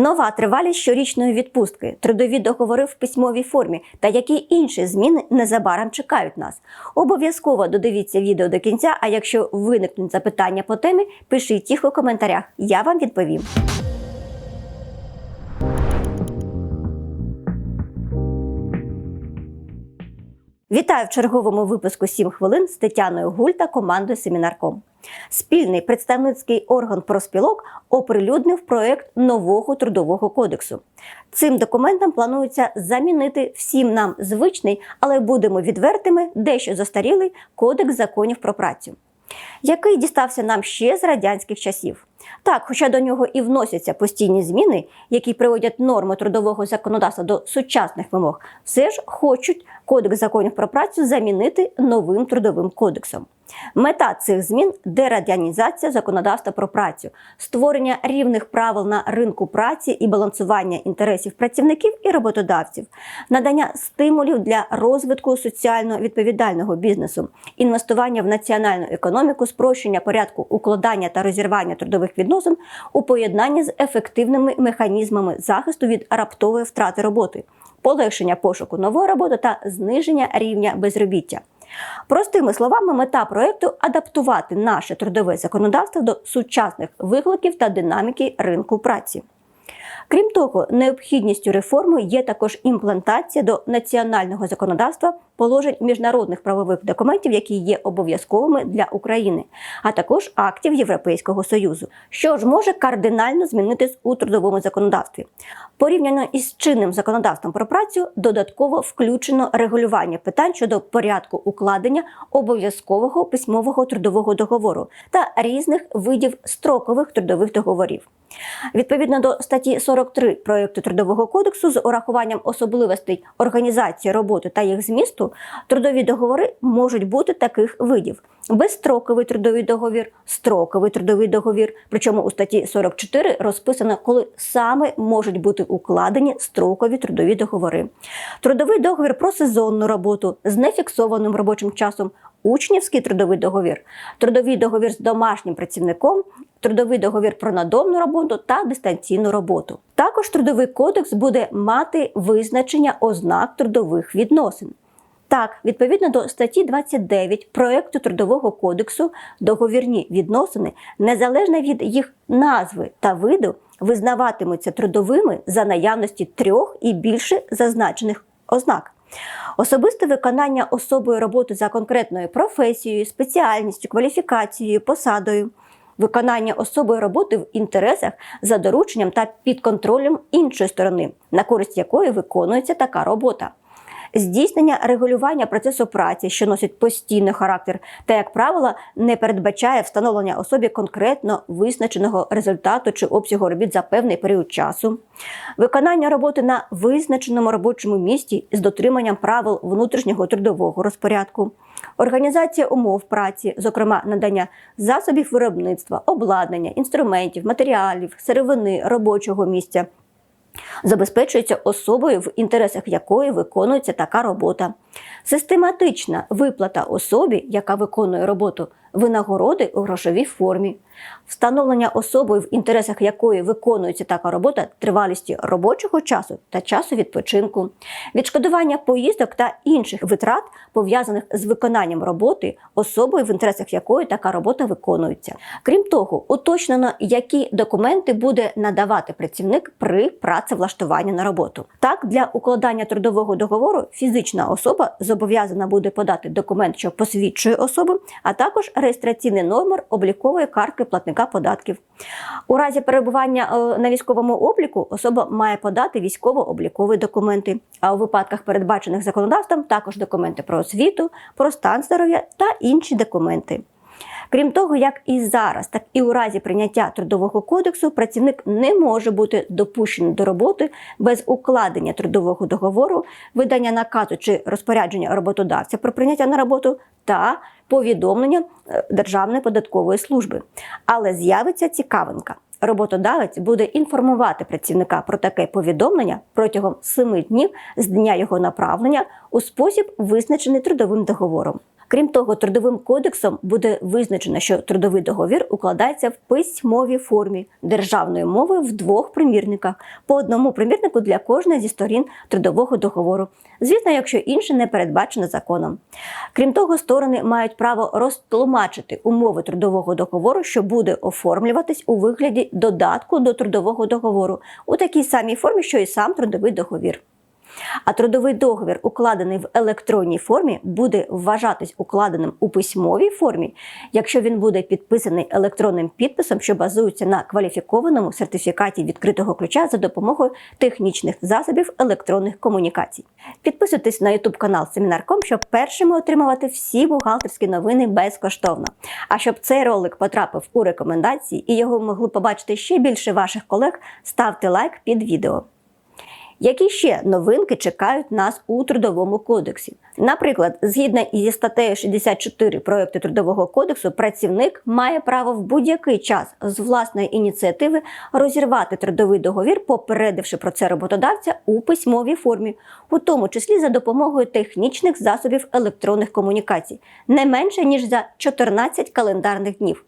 Нова тривалість щорічної відпустки, трудові договори в письмовій формі та які інші зміни незабаром чекають нас. Обов'язково додивіться відео до кінця. А якщо виникнуть запитання по темі, пишіть їх у коментарях. Я вам відповім. Вітаю в черговому випуску «7 хвилин з Тетяною Гуль та командою Семінарком. Спільний представницький орган профспілок оприлюднив проект нового трудового кодексу. Цим документом планується замінити всім нам звичний, але будемо відвертими, дещо застарілий кодекс законів про працю, який дістався нам ще з радянських часів. Так, хоча до нього і вносяться постійні зміни, які приводять норми трудового законодавства до сучасних вимог, все ж хочуть кодекс законів про працю замінити новим трудовим кодексом. Мета цих змін дерадянізація законодавства про працю, створення рівних правил на ринку праці і балансування інтересів працівників і роботодавців, надання стимулів для розвитку соціально відповідального бізнесу, інвестування в національну економіку, спрощення порядку укладання та розірвання трудових відносин у поєднанні з ефективними механізмами захисту від раптової втрати роботи, полегшення пошуку нової роботи та зниження рівня безробіття. Простими словами, мета проекту адаптувати наше трудове законодавство до сучасних викликів та динаміки ринку праці. Крім того, необхідністю реформи є також імплантація до національного законодавства положень міжнародних правових документів, які є обов'язковими для України, а також актів Європейського союзу, що ж може кардинально змінитись у трудовому законодавстві. Порівняно із чинним законодавством про працю, додатково включено регулювання питань щодо порядку укладення обов'язкового письмового трудового договору та різних видів строкових трудових договорів. Відповідно до статті 43 проєкту трудового кодексу, з урахуванням особливостей організації роботи та їх змісту, трудові договори можуть бути таких видів: безстроковий трудовий договір, строковий трудовий договір. Причому у статті 44 розписано, коли саме можуть бути укладені строкові трудові договори. Трудовий договір про сезонну роботу з нефіксованим робочим часом. Учнівський трудовий договір, трудовий договір з домашнім працівником, трудовий договір про надомну роботу та дистанційну роботу. Також трудовий кодекс буде мати визначення ознак трудових відносин. Так, відповідно до статті 29 проекту трудового кодексу, договірні відносини, незалежно від їх назви та виду, визнаватимуться трудовими за наявності трьох і більше зазначених ознак. Особисте виконання особою роботи за конкретною професією, спеціальністю, кваліфікацією, посадою, виконання особою роботи в інтересах за дорученням та під контролем іншої сторони, на користь якої виконується така робота. Здійснення регулювання процесу праці, що носить постійний характер, та, як правило, не передбачає встановлення особі конкретно визначеного результату чи обсягу робіт за певний період часу, виконання роботи на визначеному робочому місці з дотриманням правил внутрішнього трудового розпорядку, організація умов праці, зокрема надання засобів виробництва, обладнання, інструментів, матеріалів, сировини робочого місця забезпечується особою, в інтересах якої виконується така робота. Систематична виплата особі, яка виконує роботу, винагороди у грошовій формі, встановлення особою, в інтересах якої виконується така робота тривалісті робочого часу та часу відпочинку, відшкодування поїздок та інших витрат, пов'язаних з виконанням роботи, особою, в інтересах якої така робота виконується. Крім того, уточнено, які документи буде надавати працівник при працевлаштуванні на роботу. Так, для укладання трудового договору фізична особа зобов'язана буде подати документ, що посвідчує особу, а також реєстраційний номер облікової картки платника податків. У разі перебування е, на військовому обліку особа має подати військово-облікові документи. А у випадках, передбачених законодавством, також документи про освіту, про стан здоров'я та інші документи. Крім того, як і зараз, так і у разі прийняття трудового кодексу працівник не може бути допущений до роботи без укладення трудового договору, видання наказу чи розпорядження роботодавця про прийняття на роботу та повідомлення е, Державної податкової служби. Але з'явиться цікавинка. Роботодавець буде інформувати працівника про таке повідомлення протягом 7 днів з дня його направлення у спосіб, визначений трудовим договором. Крім того, трудовим кодексом буде визначено, що трудовий договір укладається в письмовій формі державною мовою в двох примірниках, по одному примірнику для кожної зі сторін трудового договору. Звісно, якщо інше не передбачено законом. Крім того, сторони мають право розтлумачити умови трудового договору, що буде оформлюватись у вигляді додатку до трудового договору у такій самій формі, що і сам трудовий договір. А трудовий договір, укладений в електронній формі, буде вважатись укладеним у письмовій формі, якщо він буде підписаний електронним підписом, що базується на кваліфікованому сертифікаті відкритого ключа за допомогою технічних засобів електронних комунікацій. Підписуйтесь на YouTube канал Семінарком, щоб першими отримувати всі бухгалтерські новини безкоштовно. А щоб цей ролик потрапив у рекомендації і його могли побачити ще більше ваших колег, ставте лайк під відео. Які ще новинки чекають нас у трудовому кодексі? Наприклад, згідно із статтею 64 проекту трудового кодексу, працівник має право в будь-який час з власної ініціативи розірвати трудовий договір, попередивши про це роботодавця у письмовій формі, у тому числі за допомогою технічних засобів електронних комунікацій, не менше ніж за 14 календарних днів.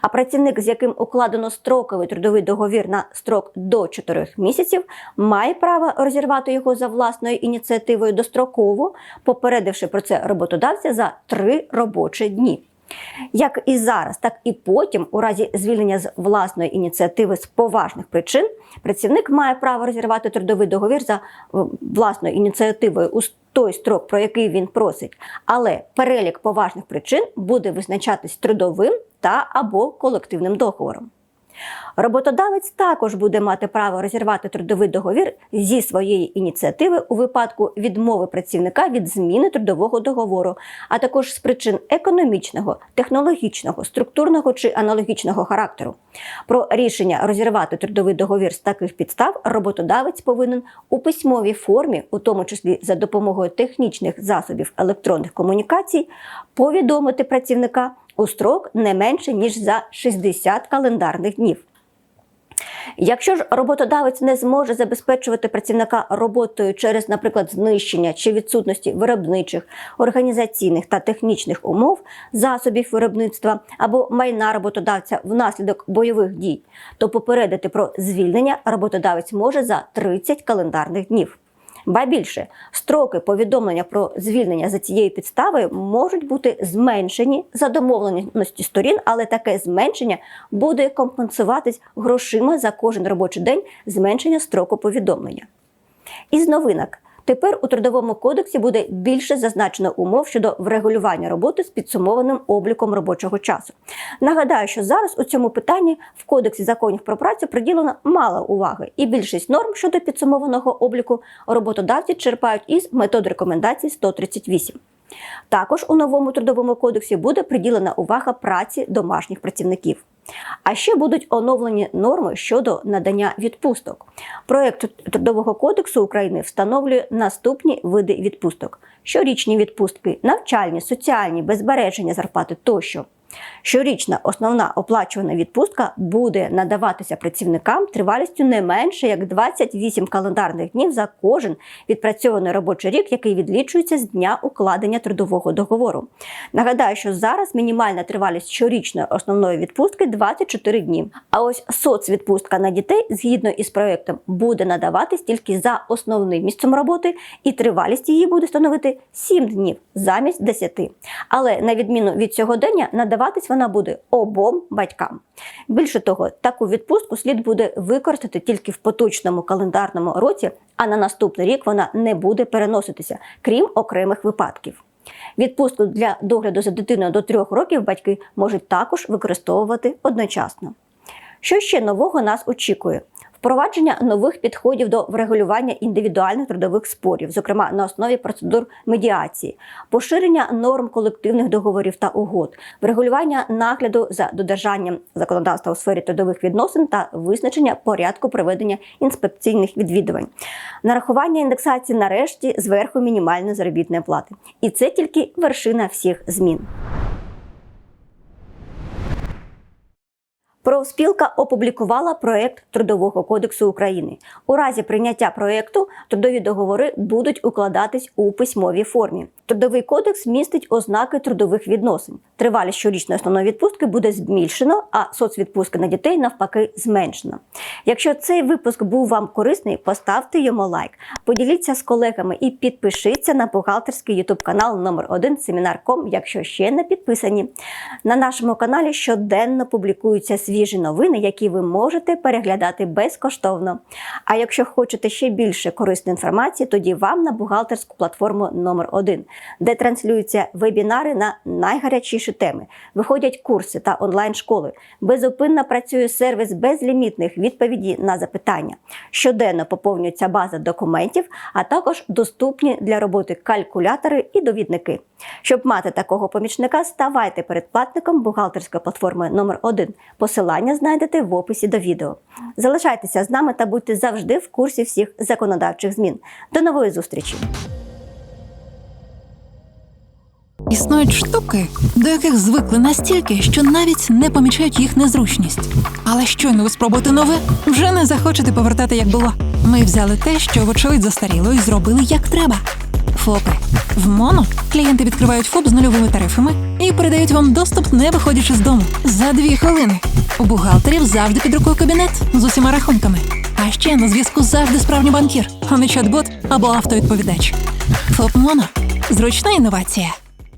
А працівник, з яким укладено строковий трудовий договір на строк до 4 місяців, має право розірвати його за власною ініціативою достроково, попередивши про це роботодавця за 3 робочі дні. Як і зараз, так і потім, у разі звільнення з власної ініціативи з поважних причин, працівник має право розірвати трудовий договір за е, власною ініціативою у той строк, про який він просить. Але перелік поважних причин буде визначатись трудовим та або колективним договором. Роботодавець також буде мати право розірвати трудовий договір зі своєї ініціативи у випадку відмови працівника від зміни трудового договору, а також з причин економічного, технологічного, структурного чи аналогічного характеру. Про рішення розірвати трудовий договір з таких підстав роботодавець повинен у письмовій формі, у тому числі за допомогою технічних засобів електронних комунікацій, повідомити працівника у строк не менше ніж за 60 календарних днів. Якщо ж роботодавець не зможе забезпечувати працівника роботою через, наприклад, знищення чи відсутності виробничих, організаційних та технічних умов, засобів виробництва або майна роботодавця внаслідок бойових дій, то попередити про звільнення роботодавець може за 30 календарних днів. Ба більше строки повідомлення про звільнення за цією підставою можуть бути зменшені за домовленості сторін, але таке зменшення буде компенсуватись грошима за кожен робочий день зменшення строку повідомлення. Із новинок Тепер у трудовому кодексі буде більше зазначено умов щодо врегулювання роботи з підсумованим обліком робочого часу. Нагадаю, що зараз у цьому питанні в кодексі законів про працю приділено мало уваги, і більшість норм щодо підсумованого обліку роботодавці черпають із метод рекомендацій 138. Також у новому трудовому кодексі буде приділена увага праці домашніх працівників. А ще будуть оновлені норми щодо надання відпусток. Проект Трудового кодексу України встановлює наступні види відпусток: щорічні відпустки, навчальні, соціальні, безбереження зарплати тощо. Щорічна основна оплачувана відпустка буде надаватися працівникам тривалістю не менше як 28 календарних днів за кожен відпрацьований робочий рік, який відлічується з дня укладення трудового договору. Нагадаю, що зараз мінімальна тривалість щорічної основної відпустки 24 дні. А ось соцвідпустка на дітей згідно із проєктом буде надаватись тільки за основним місцем роботи, і тривалість її буде становити 7 днів замість 10. Але на відміну від сьогодення надавати надаватись вона буде обом батькам. Більше того, таку відпустку слід буде використати тільки в поточному календарному році, а на наступний рік вона не буде переноситися, крім окремих випадків. Відпустку для догляду за дитиною до трьох років батьки можуть також використовувати одночасно. Що ще нового нас очікує? Впровадження нових підходів до врегулювання індивідуальних трудових спорів, зокрема на основі процедур медіації, поширення норм колективних договорів та угод, врегулювання нагляду за додержанням законодавства у сфері трудових відносин та визначення порядку проведення інспекційних відвідувань, нарахування індексації нарешті зверху мінімальної заробітної плати. І це тільки вершина всіх змін. Профспілка опублікувала проект Трудового кодексу України. У разі прийняття проекту трудові договори будуть укладатись у письмовій формі. Трудовий кодекс містить ознаки трудових відносин. Тривалість щорічної основної відпустки буде збільшено, а соцвідпустки на дітей навпаки зменшено. Якщо цей випуск був вам корисний, поставте йому лайк, поділіться з колегами і підпишіться на бухгалтерський ютуб канал номер 1 Семінар.ком, якщо ще не підписані. На нашому каналі щоденно публікуються свіжі новини, які ви можете переглядати безкоштовно. А якщо хочете ще більше корисної інформації, тоді вам на бухгалтерську платформу номер 1 де транслюються вебінари на найгарячіші теми, виходять курси та онлайн-школи. Безупинно працює сервіс безлімітних відповідей на запитання. Щоденно поповнюється база документів, а також доступні для роботи калькулятори і довідники. Щоб мати такого помічника, ставайте передплатником бухгалтерської платформи номер 1 Посилання знайдете в описі до відео. Залишайтеся з нами та будьте завжди в курсі всіх законодавчих змін. До нової зустрічі! Існують штуки, до яких звикли настільки, що навіть не помічають їх незручність. Але щойно ви спробуєте нове, вже не захочете повертати як було. Ми взяли те, що вочевидь застаріло, і зробили як треба. ФОПи. В МОНО клієнти відкривають ФОП з нульовими тарифами і передають вам доступ, не виходячи з дому. За дві хвилини. У бухгалтерів завжди під рукою кабінет з усіма рахунками. А ще на зв'язку завжди справжній банкір, а не чат-бот або автовідповідач. ФОП МОНО. Зручна інновація.